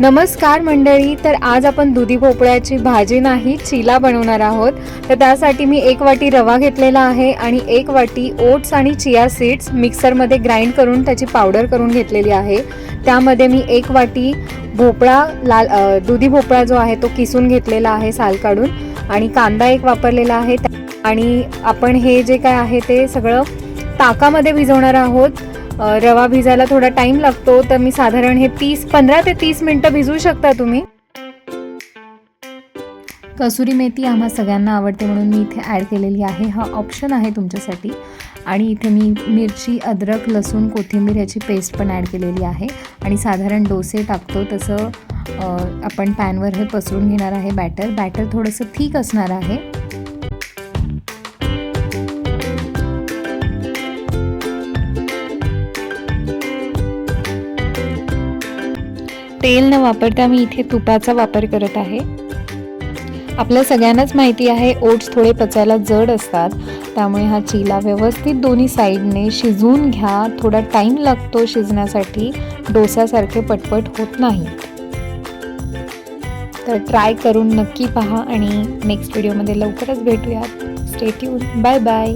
नमस्कार मंडळी तर आज आपण दुधी भोपळ्याची भाजी नाही चिला बनवणार आहोत. तर त्यासाठी मी एक वाटी रवा घेतलेला आहे आणि एक वाटी ओट्स आणि चिया सीड्स मिक्सरमध्ये ग्राइंड करून त्याची पावडर करून घेतलेली आहे. त्यामध्ये मी एक वाटी भोपळा लाल दुधी भोपळा जो आहे तो किसून घेतलेला आहे साल काढून आणि कांदा एक वापरलेला आहे. आणि आपण हे जे काय आहे ते सगळं ताकामध्ये भिजवणार आहोत. रवा भिजायला थोडा टाईम लागतो तर मी साधारण हे तीस पंधरा ते तीस मिनटं भिजवू शकता तुम्ही. कसुरी मेथी आम्हा सगळ्यांना आवडते म्हणून मी इथे ॲड केलेली आहे. हा ऑप्शन आहे तुमच्यासाठी. आणि इथे मी मिरची अद्रक लसूण कोथिंबीर याची पेस्ट पण ॲड केलेली आहे. आणि साधारण डोसे टाकतो. तसं आपण पॅनवर हे पसरून घेणार आहे बॅटर बॅटर थोडंसं थीक असणार आहे. तेल न वापरता मी इथे तुपाचा वापर करत आहे. आपल्या सगळ्यांनाच माहिती आहे ओट्स थोडे पचायला जड असतात. त्यामुळे हा चिला व्यवस्थित दोन्ही साईडने शिजवून घ्या. थोडा टाईम लागतो शिजण्यासाठी. डोसासारखे पटपट होत नाही. तर ट्राय करून नक्की पहा आणि नेक्स्ट व्हिडिओमध्ये लवकरच भेटूयात. Stay tuned bye bye